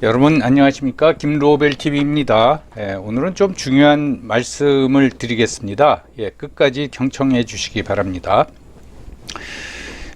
여러분 안녕하십니까 김로벨 TV입니다. 예, 오늘은 좀 중요한 말씀을 드리겠습니다. 예, 끝까지 경청해 주시기 바랍니다.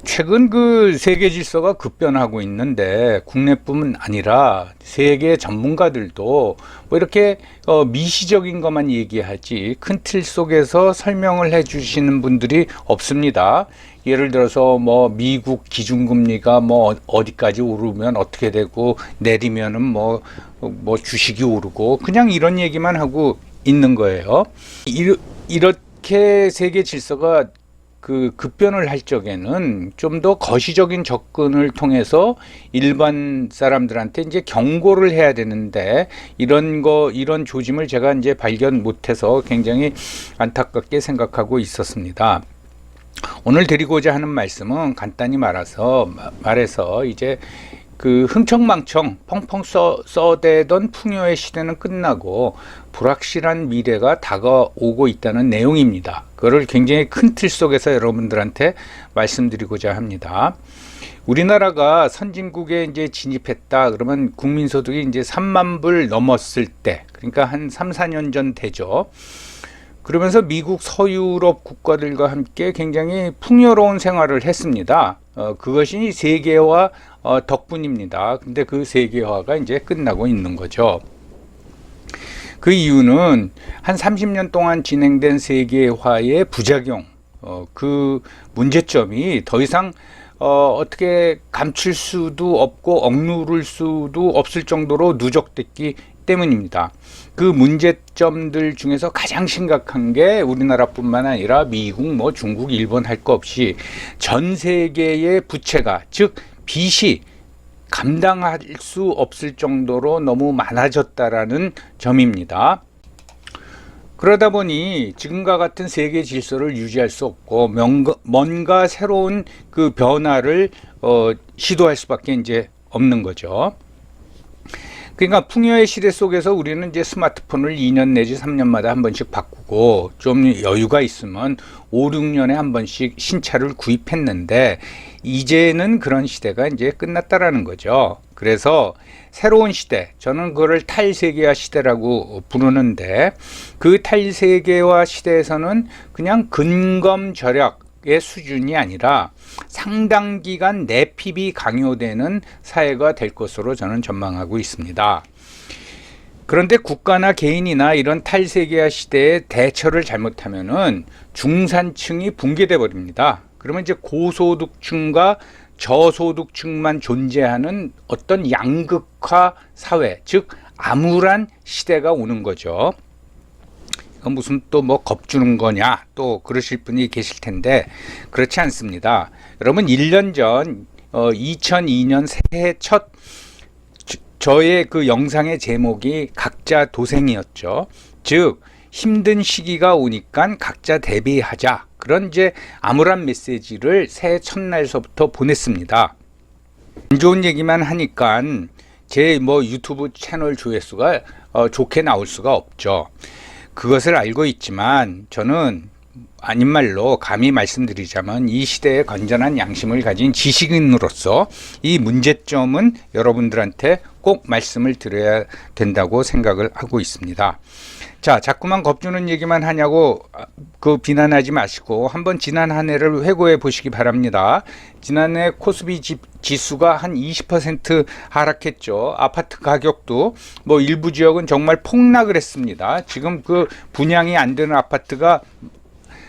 최근 그 세계 질서가 급변하고 있는데 국내뿐만 아니라 세계 전문가들도 뭐 이렇게 어 미시적인 것만 얘기하지 큰 틀 속에서 설명을 해 주시는 분들이 없습니다. 예를 들어서 뭐 미국 기준금리가 뭐 어디까지 오르면 어떻게 되고 내리면은 뭐, 뭐 주식이 오르고 그냥 이런 얘기만 하고 있는 거예요. 이, 이렇게 세계 질서가 그 급변을 할 적에는 좀 더 거시적인 접근을 통해서 일반 사람들한테 이제 경고를 해야 되는데 이런 거 이런 조짐을 제가 이제 발견 못해서 굉장히 안타깝게 생각하고 있었습니다. 오늘 드리고자 하는 말씀은 간단히 말해서 말해서 이제 그 흥청망청 펑펑 써, 써대던 풍요의 시대는 끝나고 불확실한 미래가 다가오고 있다는 내용입니다. 그거를 굉장히 큰 틀 속에서 여러분들한테 말씀드리고자 합니다. 우리나라가 선진국에 이제 진입했다 그러면 국민소득이 이제 3만 불 넘었을 때 그러니까 한 3, 4년 전 되죠. 그러면서 미국 서유럽 국가들과 함께 굉장히 풍요로운 생활을 했습니다. 어, 그것이 세계화 어, 덕분입니다. 근데 그 세계화가 이제 끝나고 있는 거죠. 그 이유는 한 30년 동안 진행된 세계화의 부작용, 어, 그 문제점이 더 이상 어, 어떻게 감출 수도 없고 억누를 수도 없을 정도로 누적됐기 때문입니다. 그 문제점들 중에서 가장 심각한 게 우리나라뿐만 아니라 미국, 뭐 중국, 일본 할거 없이 전 세계의 부채가 즉 빚이 감당할 수 없을 정도로 너무 많아졌다라는 점입니다. 그러다 보니 지금과 같은 세계 질서를 유지할 수 없고 뭔가 새로운 그 변화를 어, 시도할 수밖에 이제 없는 거죠. 그러니까 풍요의 시대 속에서 우리는 이제 스마트폰을 2년 내지 3년마다 한 번씩 바꾸고 좀 여유가 있으면 5, 6년에 한 번씩 신차를 구입했는데 이제는 그런 시대가 이제 끝났다라는 거죠. 그래서 새로운 시대, 저는 그거를 탈세계화 시대라고 부르는데 그 탈세계화 시대에서는 그냥 근검절약 의 수준이 아니라 상당 기간 내핍이 강요되는 사회가 될 것으로 저는 전망하고 있습니다. 그런데 국가나 개인이나 이런 탈세계화 시대에 대처를 잘못하면은 중산층이 붕괴돼 버립니다. 그러면 이제 고소득층과 저소득층만 존재하는 어떤 양극화 사회, 즉 암울한 시대가 오는 거죠. 무슨 또 뭐 겁주는 거냐 또 그러실 분이 계실 텐데 그렇지 않습니다. 여러분 1년 전 어, 2002년 새해 첫 저의 그 영상의 제목이 각자 도생이었죠. 즉 힘든 시기가 오니까 각자 대비하자. 그런 이제 암울한 메시지를 새해 첫날서부터 보냈습니다. 안 좋은 얘기만 하니까 제 뭐 유튜브 채널 조회수가 어, 좋게 나올 수가 없죠. 그것을 알고 있지만 저는 아닌 말로 감히 말씀드리자면 이 시대에 건전한 양심을 가진 지식인으로서 이 문제점은 여러분들한테 꼭 말씀을 드려야 된다고 생각을 하고 있습니다. 자, 자꾸만 겁주는 얘기만 하냐고 그 비난하지 마시고 한번 지난 한 해를 회고해 보시기 바랍니다. 지난해 코스피 지수가 한 20% 하락했죠. 아파트 가격도 뭐 일부 지역은 정말 폭락을 했습니다. 지금 그 분양이 안 되는 아파트가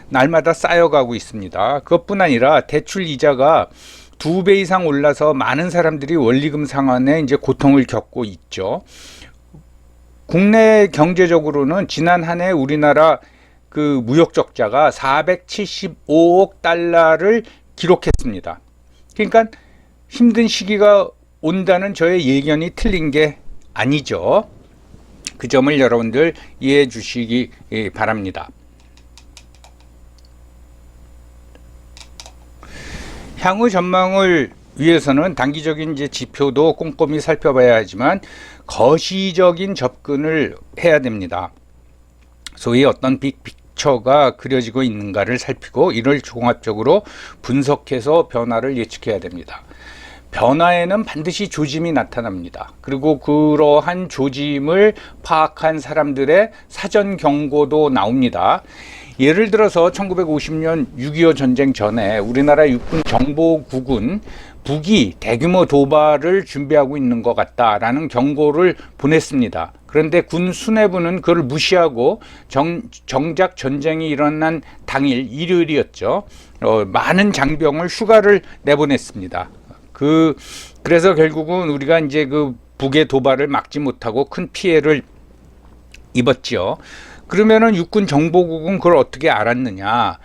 날마다 쌓여가고 있습니다. 그것뿐 아니라 대출 이자가 두 배 이상 올라서 많은 사람들이 원리금 상환에 이제 고통을 겪고 있죠. 국내 경제적으로는 지난 한 해 우리나라 그 무역 적자가 475억 달러를 기록했습니다. 그러니까 힘든 시기가 온다는 저의 예견이 틀린 게 아니죠. 그 점을 여러분들 이해해 주시기 바랍니다. 향후 전망을 위해서는 단기적인 이제 지표도 꼼꼼히 살펴봐야 하지만 거시적인 접근을 해야 됩니다. 소위 어떤 빅픽처가 그려지고 있는가를 살피고 이를 종합적으로 분석해서 변화를 예측해야 됩니다. 변화에는 반드시 조짐이 나타납니다. 그리고 그러한 조짐을 파악한 사람들의 사전 경고도 나옵니다. 예를 들어서 1950년 6.25 전쟁 전에 우리나라 육군 정보국은 북이 대규모 도발을 준비하고 있는 것 같다라는 경고를 보냈습니다. 그런데 군 수뇌부는 그걸 무시하고 정, 정작 전쟁이 일어난 당일 일요일이었죠. 어, 많은 장병을 휴가를 내보냈습니다. 그 그래서 결국은 우리가 이제 그 북의 도발을 막지 못하고 큰 피해를 입었지요. 그러면은 육군 정보국은 그걸 어떻게 알았느냐?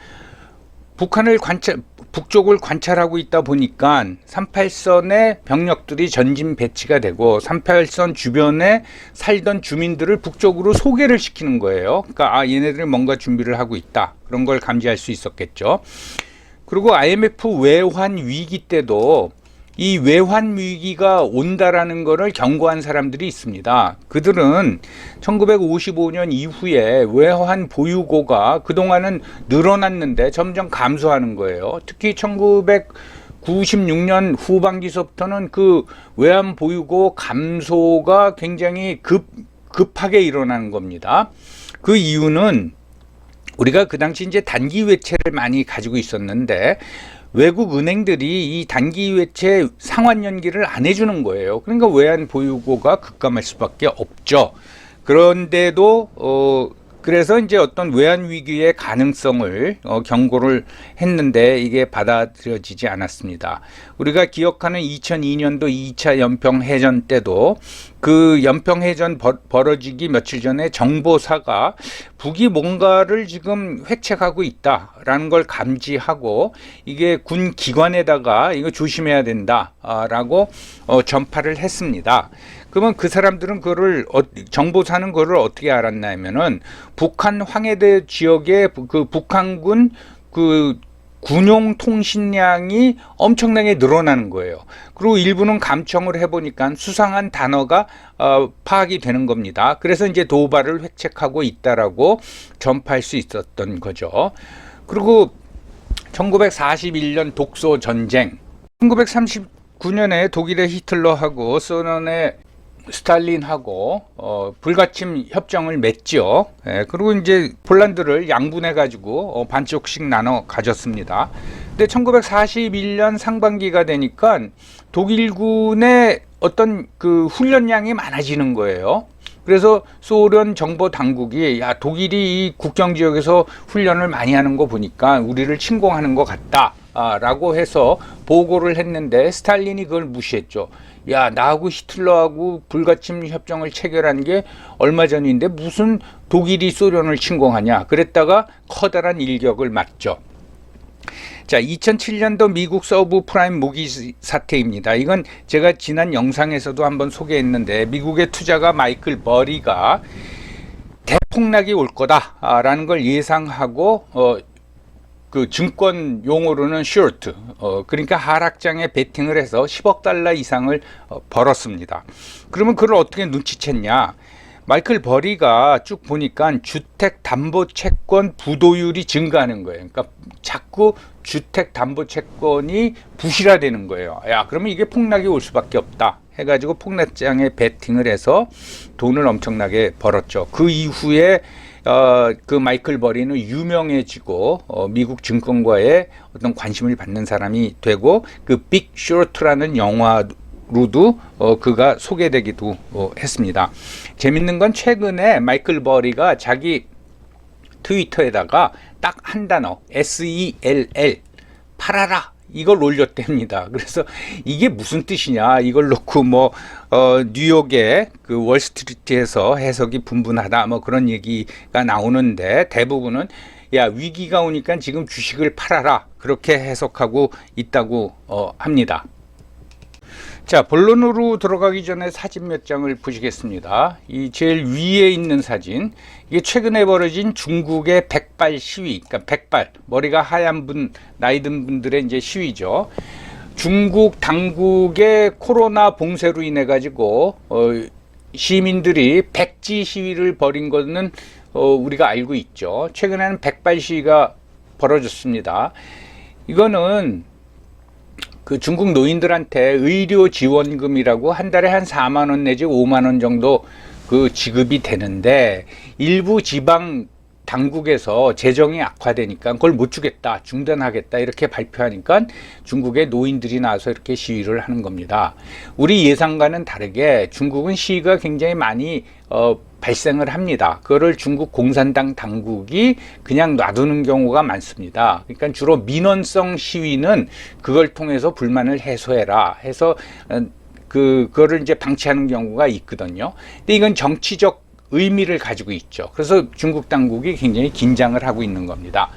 북한을 관찰 북쪽을 관찰하고 있다 보니까 38선의 병력들이 전진 배치가 되고 38선 주변에 살던 주민들을 북쪽으로 소개를 시키는 거예요. 그러니까 아 얘네들이 뭔가 준비를 하고 있다. 그런 걸 감지할 수 있었겠죠. 그리고 IMF 외환 위기 때도 이 외환 위기가 온다라는 것을 경고한 사람들이 있습니다. 그들은 1955년 이후에 외환 보유고가 그동안은 늘어났는데 점점 감소하는 거예요. 특히 1996년 후반기서부터는 그 외환 보유고 감소가 굉장히 급 급하게 일어나는 겁니다. 그 이유는 우리가 그 당시 이제 단기 외채를 많이 가지고 있었는데 외국 은행들이 이 단기 외채 상환 연기를 안 해주는 거예요. 그러니까 외환 보유고가 급감할 수밖에 없죠. 그런데도 어 그래서 이제 어떤 외환 위기의 가능성을 어, 경고를 했는데 이게 받아들여지지 않았습니다. 우리가 기억하는 2002년도 2차 연평 해전 때도 그 연평 해전 벌, 벌어지기 며칠 전에 정보사가 북이 뭔가를 지금 획책하고 있다라는 걸 감지하고 이게 군 기관에다가 이거 조심해야 된다라고 어, 전파를 했습니다. 그러면 그 사람들은 그거를 어, 정보 사는 그거를 어떻게 알았냐면은 북한 황해대 지역의 그 북한군 그 군용 통신량이 엄청나게 늘어나는 거예요. 그리고 일부는 감청을 해보니까 수상한 단어가 어, 파악이 되는 겁니다. 그래서 이제 도발을 획책하고 있다라고 전파할 수 있었던 거죠. 그리고 1941년 독소 전쟁, 1939년에 독일의 히틀러하고 소련의 스탈린하고 어, 불가침 협정을 맺죠. 예, 그리고 이제 폴란드를 양분해 가지고 어, 반쪽씩 나눠 가졌습니다. 근데 1941년 상반기가 되니까 독일군의 어떤 그 훈련량이 많아지는 거예요. 그래서 소련 정보 당국이 야 독일이 이 국경 지역에서 훈련을 많이 하는 거 보니까 우리를 침공하는 것 같다 라고 해서 보고를 했는데 스탈린이 그걸 무시했죠. 야 나하고 히틀러하고 불가침 협정을 체결한 게 얼마 전인데 무슨 독일이 소련을 침공하냐 그랬다가 커다란 일격을 맞죠. 자, 2007년도 미국 서브 프라임 모기 사태입니다. 이건 제가 지난 영상에서도 한번 소개했는데 미국의 투자가 마이클 버리가 대폭락이 올 거다라는 걸 예상하고 어, 그 증권 용어로는 short, 어, 그러니까 하락장에 베팅을 해서 10억 달러 이상을 어, 벌었습니다. 그러면 그걸 어떻게 눈치챘냐? 마이클 버리가 쭉 보니까 주택 담보 채권 부도율이 증가하는 거예요. 그러니까 자꾸 주택 담보 채권이 부실화되는 거예요. 야, 그러면 이게 폭락이 올 수밖에 없다. 해가지고 폭락장에 베팅을 해서 돈을 엄청나게 벌었죠. 그 이후에 어, 그 마이클 버리는 유명해지고 어, 미국 증권가에 어떤 관심을 받는 사람이 되고 그 빅 쇼트라는 영화 로도 어, 그가 소개되기도 어, 했습니다. 재밌는 건 최근에 마이클 버리가 자기 트위터에다가 딱 한 단어 S-E-L-L 팔아라 이걸 올렸답니다. 그래서 이게 무슨 뜻이냐 이걸 놓고 뭐 어, 뉴욕의 그 월스트리트에서 해석이 분분하다 뭐 그런 얘기가 나오는데 대부분은 야 위기가 오니까 지금 주식을 팔아라 그렇게 해석하고 있다고 어, 합니다. 자 본론으로 들어가기 전에 사진 몇 장을 보시겠습니다. 이 제일 위에 있는 사진 이게 최근에 벌어진 중국의 백발 시위, 그러니까 백발 머리가 하얀 분 나이 든 분들의 이제 시위죠. 중국 당국의 코로나 봉쇄로 인해 가지고 어, 시민들이 백지 시위를 벌인 것은 어, 우리가 알고 있죠. 최근에는 백발 시위가 벌어졌습니다. 이거는 그 중국 노인들한테 의료 지원금이라고 한 달에 한 4만 원 내지 5만 원 정도 그 지급이 되는데 일부 지방 당국에서 재정이 악화되니까 그걸 못 주겠다, 중단하겠다 이렇게 발표하니까 중국의 노인들이 나와서 이렇게 시위를 하는 겁니다. 우리 예상과는 다르게 중국은 시위가 굉장히 많이 어, 발생을 합니다. 그거를 중국 공산당 당국이 그냥 놔두는 경우가 많습니다. 그러니까 주로 민원성 시위는 그걸 통해서 불만을 해소해라 해서 어, 그 그거를 이제 방치하는 경우가 있거든요. 근데 이건 정치적 의미를 가지고 있죠. 그래서 중국 당국이 굉장히 긴장을 하고 있는 겁니다.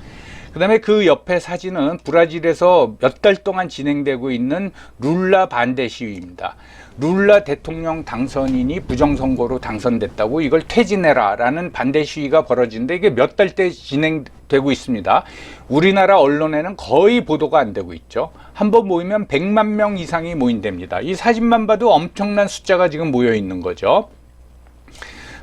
그 다음에 그 옆에 사진은 브라질에서 몇 달 동안 진행되고 있는 룰라 반대 시위입니다. 룰라 대통령 당선인이 부정선거로 당선됐다고 이걸 퇴진해라 라는 반대 시위가 벌어지는데 이게 몇 달째 진행되고 있습니다. 우리나라 언론에는 거의 보도가 안 되고 있죠. 한 번 모이면 100만 명 이상이 모인답니다. 이 사진만 봐도 엄청난 숫자가 지금 모여 있는 거죠.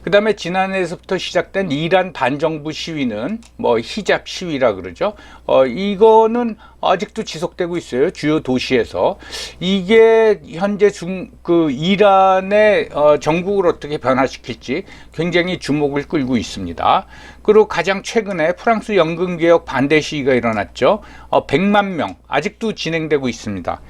그 다음에 지난해에서부터 시작된 이란 반정부 시위는 뭐 히잡 시위라 그러죠. 어, 이거는 아직도 지속되고 있어요. 주요 도시에서. 이게 현재 중, 그 이란의 어, 정국을 어떻게 변화시킬지 굉장히 주목을 끌고 있습니다. 그리고 가장 최근에 프랑스 연금개혁 반대 시위가 일어났죠. 어, 100만 명. 아직도 진행되고 있습니다.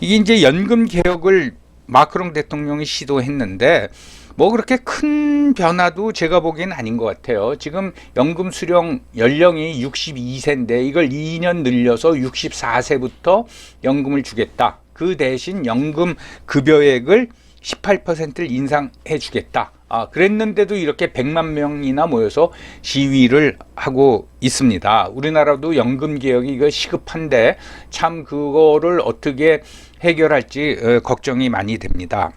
이게 이제 연금 개혁을 마크롱 대통령이 시도했는데 뭐 그렇게 큰 변화도 제가 보기엔 아닌 것 같아요. 지금 연금 수령 연령이 62세인데 이걸 2년 늘려서 64세부터 연금을 주겠다. 그 대신 연금 급여액을 18%를 인상해 주겠다. 아, 그랬는데도 이렇게 100만 명이나 모여서 시위를 하고 있습니다. 우리나라도 연금 개혁이 이거 시급한데 참 그거를 어떻게 해결할지 어, 걱정이 많이 됩니다.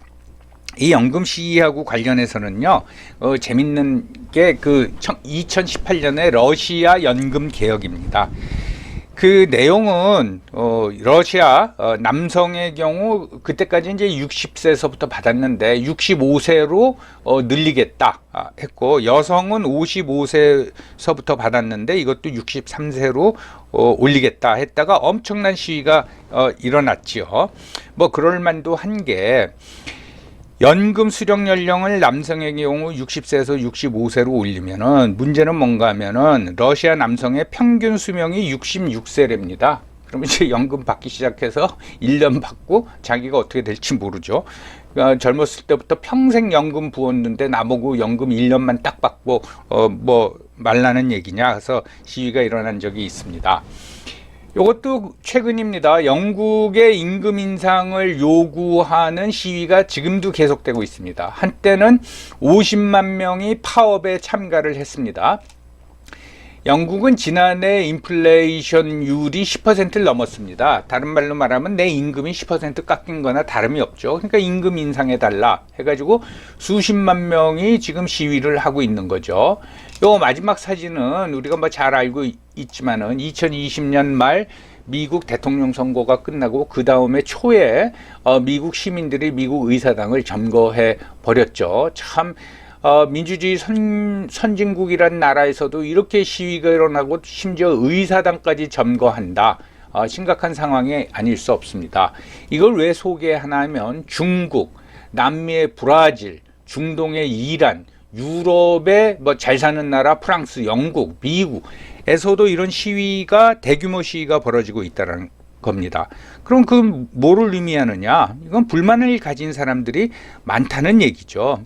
이 연금 시위하고 관련해서는요, 어, 재밌는 게 그 2018년에 러시아 연금 개혁입니다. 그 내용은 어, 러시아 어, 남성의 경우 그때까지 이제 60세서부터 받았는데 65세로 어, 늘리겠다 아, 했고 여성은 55세서부터 받았는데 이것도 63세로 어, 올리겠다 했다가 엄청난 시위가 어, 일어났지요. 뭐 그럴 만도 한 게 연금 수령 연령을 남성의 경우 60세에서 65세로 올리면은 문제는 뭔가 하면은 러시아 남성의 평균 수명이 66세랍니다. 그러면 이제 연금 받기 시작해서 1년 받고 자기가 어떻게 될지 모르죠. 어, 젊었을 때부터 평생 연금 부었는데 나보고 연금 1년만 딱 받고 어, 뭐 말라는 얘기냐 해서 시위가 일어난 적이 있습니다. 이것도 최근입니다. 영국의 임금 인상을 요구하는 시위가 지금도 계속되고 있습니다. 한때는 50만 명이 파업에 참가를 했습니다. 영국은 지난해 인플레이션율이 10%를 넘었습니다. 다른 말로 말하면 내 임금이 10% 깎인 거나 다름이 없죠. 그러니까 임금 인상해 달라 해가지고 수십만 명이 지금 시위를 하고 있는 거죠. 요 마지막 사진은 우리가 뭐 잘 알고 있지만은 2020년 말 미국 대통령 선거가 끝나고 그 다음에 초에 어, 미국 시민들이 미국 의사당을 점거해 버렸죠. 참 어, 민주주의 선, 선진국이란 나라에서도 이렇게 시위가 일어나고 심지어 의사당까지 점거한다. 어, 심각한 상황이 아닐 수 없습니다. 이걸 왜 소개하나 하면 중국, 남미의 브라질, 중동의 이란, 유럽의 뭐 잘 사는 나라 프랑스, 영국, 미국에서도 이런 시위가 대규모 시위가 벌어지고 있다는 겁니다. 그럼 그 뭐를 의미하느냐? 이건 불만을 가진 사람들이 많다는 얘기죠.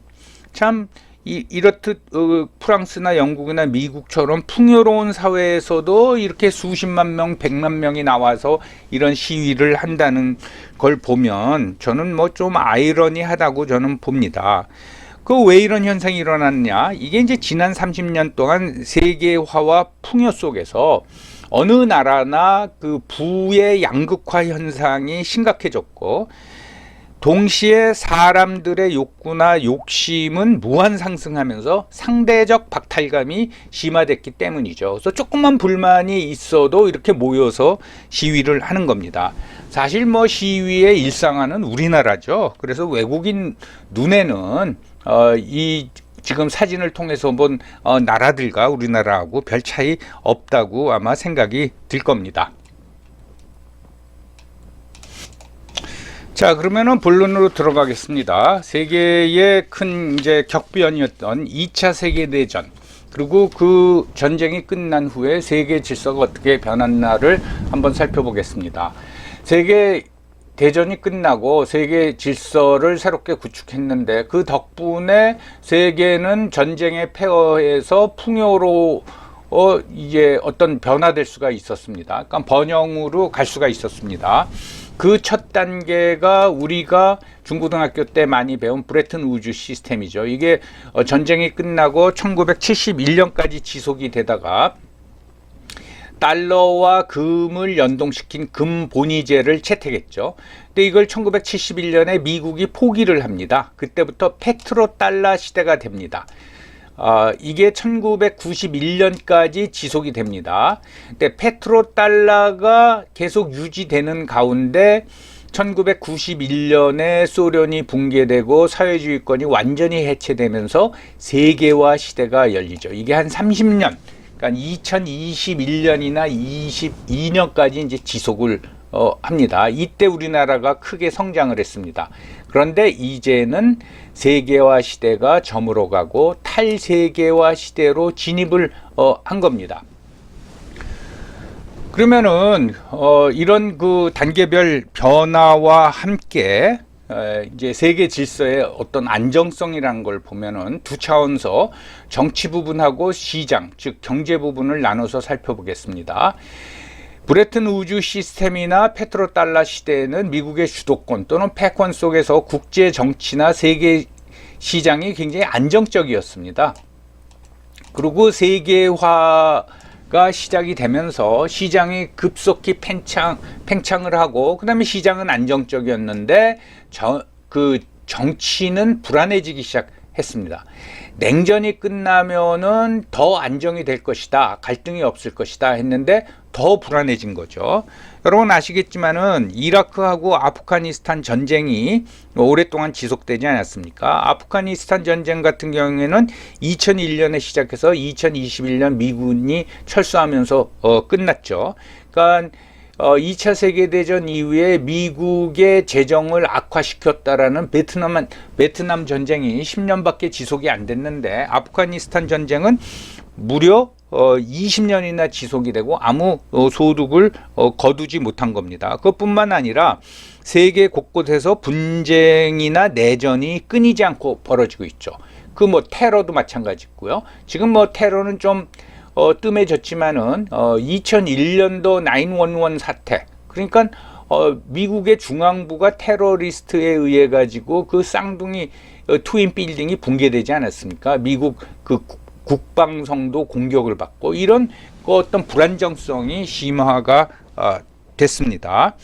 참 이, 이렇듯 어, 프랑스나 영국이나 미국처럼 풍요로운 사회에서도 이렇게 수십만 명, 백만 명이 나와서 이런 시위를 한다는 걸 보면 저는 뭐 좀 아이러니하다고 저는 봅니다. 그 왜 이런 현상이 일어났냐? 이게 이제 지난 30년 동안 세계화와 풍요 속에서 어느 나라나 그 부의 양극화 현상이 심각해졌고 동시에 사람들의 욕구나 욕심은 무한 상승하면서 상대적 박탈감이 심화됐기 때문이죠. 그래서 조금만 불만이 있어도 이렇게 모여서 시위를 하는 겁니다. 사실 뭐 시위의 일상화는 우리나라죠. 그래서 외국인 눈에는 어, 이 지금 사진을 통해서 본 어, 나라들과 우리나라하고 별 차이 없다고 아마 생각이 들 겁니다. 자, 그러면은 본론으로 들어가겠습니다. 세계의 큰 이제 격변이었던 2차 세계 대전. 그리고 그 전쟁이 끝난 후에 세계 질서가 어떻게 변했나를 한번 살펴보겠습니다. 세계 대전이 끝나고 세계 질서를 새롭게 구축했는데 그 덕분에 세계는 전쟁의 폐허에서 풍요로 어 이제 어떤 변화될 수가 있었습니다. 그러니까 번영으로 갈 수가 있었습니다. 그 첫 단계가 우리가 중고등학교 때 많이 배운 브레튼 우주 시스템이죠. 이게 어, 전쟁이 끝나고 1971년까지 지속이 되다가 달러와 금을 연동시킨 금본위제를 채택했죠. 근데 이걸 1971년에 미국이 포기를 합니다. 그때부터 페트로 달러 시대가 됩니다. 아, 이게 1991년까지 지속이 됩니다. 근데 페트로 달러가 계속 유지되는 가운데 1991년에 소련이 붕괴되고 사회주의권이 완전히 해체되면서 세계화 시대가 열리죠. 이게 한 30년, 그러니까 2021년이나 22년까지 이제 지속을 어, 합니다. 이때 우리나라가 크게 성장을 했습니다. 그런데 이제는 세계화 시대가 저물어 가고 탈세계화 시대로 진입을 어, 한 겁니다. 그러면은 어, 이런 그 단계별 변화와 함께 에, 이제 세계 질서의 어떤 안정성이라는 걸 보면은 두 차원서 정치 부분하고 시장 즉 경제 부분을 나눠서 살펴보겠습니다. 브레튼 우주 시스템이나 페트로 달러 시대에는 미국의 주도권 또는 패권 속에서 국제 정치나 세계 시장이 굉장히 안정적이었습니다. 그리고 세계화 가 시작이 되면서 시장이 급속히 팽창, 팽창을 하고 그다음에 시장은 안정적이었는데 저, 그 정치는 불안해지기 시작했습니다. 냉전이 끝나면은 더 안정이 될 것이다. 갈등이 없을 것이다 했는데 더 불안해진 거죠. 여러분 아시겠지만은 이라크하고 아프가니스탄 전쟁이 오랫동안 지속되지 않았습니까? 아프가니스탄 전쟁 같은 경우에는 2001년에 시작해서 2021년 미군이 철수하면서 어, 끝났죠. 그러니까 어, 2차 세계대전 이후에 미국의 재정을 악화시켰다라는 베트남, 베트남 전쟁이 10년밖에 지속이 안 됐는데 아프가니스탄 전쟁은 무려 어, 20년이나 지속이 되고 아무 어, 소득을 어, 거두지 못한 겁니다. 그것뿐만 아니라 세계 곳곳에서 분쟁이나 내전이 끊이지 않고 벌어지고 있죠. 그 뭐 테러도 마찬가지고요. 지금 뭐 테러는 좀 어, 뜸해졌지만은 어, 2001년도 911 사태 그러니까 어, 미국의 중앙부가 테러리스트에 의해 가지고 그 쌍둥이 어, 트윈 빌딩이 붕괴되지 않았습니까? 미국 그 국방성도 공격을 받고 이런 그 어떤 불안정성이 심화가 어, 됐습니다.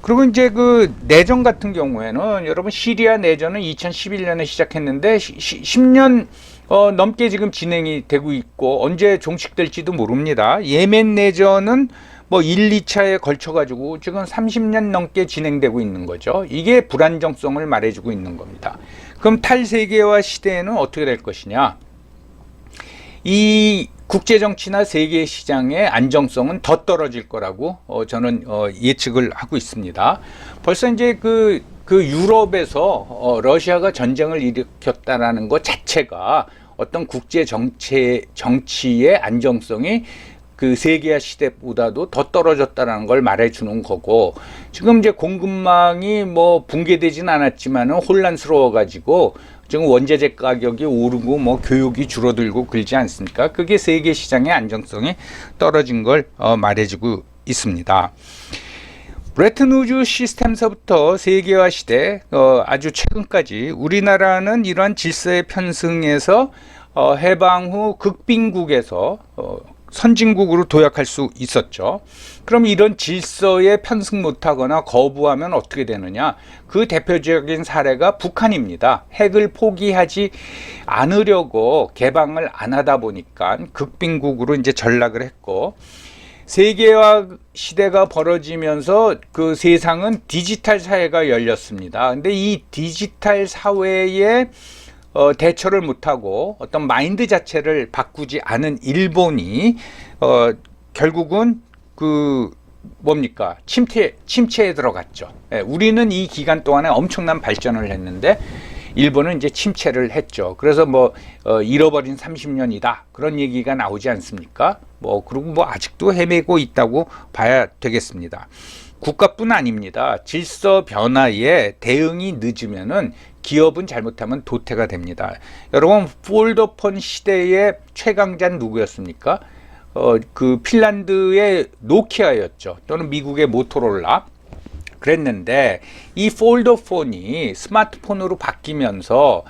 그리고 이제 그 내전 같은 경우에는 여러분 시리아 내전은 2011년에 시작했는데 시, 시, 10년 어, 넘게 지금 진행이 되고 있고 언제 종식될지도 모릅니다. 예멘 내전은 뭐 1, 2차에 걸쳐 가지고 지금 30년 넘게 진행되고 있는 거죠. 이게 불안정성을 말해주고 있는 겁니다. 그럼 탈세계화 시대에는 어떻게 될 것이냐? 이 국제 정치나 세계 시장의 안정성은 더 떨어질 거라고 어, 저는 어, 예측을 하고 있습니다. 벌써 이제 그, 그 유럽에서 어, 러시아가 전쟁을 일으켰다라는 것 자체가 어떤 국제 정치 정치의 안정성이 그 세계화 시대보다도 더 떨어졌다라는 걸 말해주는 거고 지금 이제 공급망이 뭐 붕괴되진 않았지만은 혼란스러워 가지고 지금 원자재 가격이 오르고 뭐 교육이 줄어들고 그러지 않습니까? 그게 세계 시장의 안정성이 떨어진 걸 어, 말해주고 있습니다. 브레튼 우주 시스템서부터 세계화 시대 어, 아주 최근까지 우리나라는 이러한 질서의 편승에서 어, 해방 후 극빈국에서 어, 선진국으로 도약할 수 있었죠. 그럼 이런 질서에 편승 못하거나 거부하면 어떻게 되느냐? 그 대표적인 사례가 북한입니다. 핵을 포기하지 않으려고 개방을 안 하다 보니까 극빈국으로 이제 전락을 했고 세계화 시대가 벌어지면서 그 세상은 디지털 사회가 열렸습니다. 근데 이 디지털 사회에 어, 대처를 못하고 어떤 마인드 자체를 바꾸지 않은 일본이 어, 결국은 그 뭡니까? 침체, 침체에 들어갔죠. 예, 우리는 이 기간 동안에 엄청난 발전을 했는데, 일본은 이제 침체를 했죠. 그래서 뭐, 어, 잃어버린 30년이다. 그런 얘기가 나오지 않습니까? 뭐, 그리고 뭐, 아직도 헤매고 있다고 봐야 되겠습니다. 국가뿐 아닙니다. 질서 변화에 대응이 늦으면은 기업은 잘못하면 도태가 됩니다. 여러분, 폴더폰 시대의 최강자는 누구였습니까? 어, 그 핀란드의 노키아였죠. 또는 미국의 모토로라. 그랬는데 이 폴더폰이 스마트폰으로 바뀌면서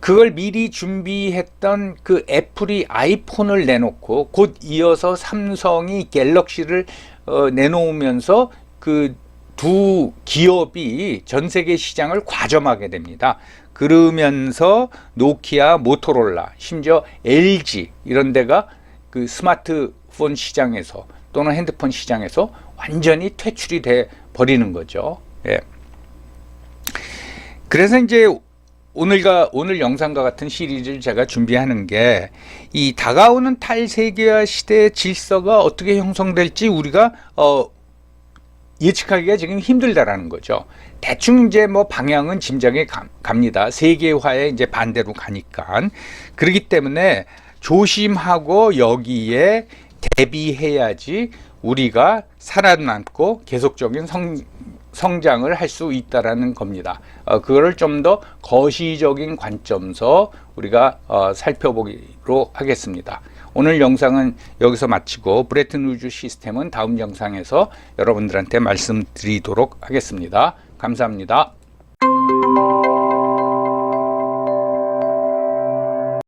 그걸 미리 준비했던 그 애플이 아이폰을 내놓고 곧 이어서 삼성이 갤럭시를 어, 내놓으면서 그 두 기업이 전 세계 시장을 과점하게 됩니다. 그러면서 노키아, 모토롤라, 심지어 LG 이런 데가 그 스마트폰 시장에서 또는 핸드폰 시장에서 완전히 퇴출이 돼 버리는 거죠. 예. 그래서 이제 오늘과 오늘 영상과 같은 시리즈를 제가 준비하는 게 이 다가오는 탈세계화 시대의 질서가 어떻게 형성될지 우리가 어 예측하기가 지금 힘들다라는 거죠. 대충 이제 뭐 방향은 짐작이 감- 갑니다. 세계화에 이제 반대로 가니까. 그렇기 때문에 조심하고 여기에 대비해야지 우리가 살아남고 계속적인 성, 성장을 할 수 있다라는 겁니다. 어, 그거를 좀 더 거시적인 관점에서 우리가 어, 살펴보기로 하겠습니다. 오늘 영상은 여기서 마치고 브레튼 우주 시스템은 다음 영상에서 여러분들한테 말씀드리도록 하겠습니다. 감사합니다.